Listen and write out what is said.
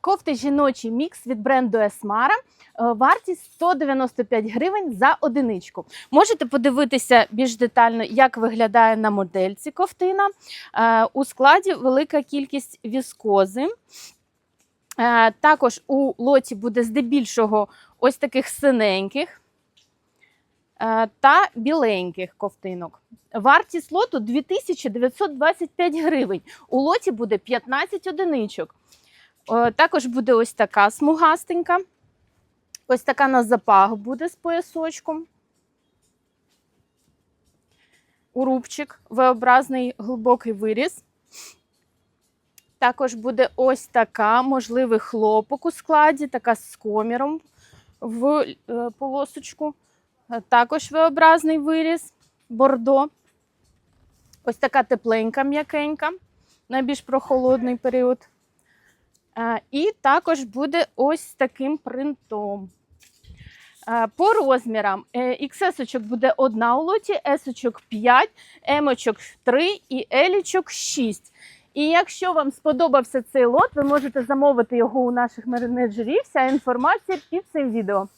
Кофти жіночий мікс від бренду Esmara. Е, Вартість 195 гривень за одиничку. Можете подивитися більш детально, як виглядає на модельці ковтина. Е, У складі велика кількість віскози. Е, Також у лоті буде здебільшого ось таких синеньких е, та біленьких ковтинок. Вартість лоту 2925 гривень. У лоті буде 15 одиничок. Е, Також буде ось така смугастенька. Ось така на запах буде з поясочком. Урубчик, V-образний глибокий виріз. Також буде ось така, можливий хлопок у складі, така з коміром в е, полосочку. Е, Також V-образний виріз, бордо. Ось така тепленька, м'якенька, найбільш прохолодний період. Е, І також буде ось таким принтом. Е, По розмірам е, XS буде одна у лоті, S 5, M 3 і L 6. І якщо вам сподобався цей лот, ви можете замовити його у наших менеджерів. Вся інформація під цим відео.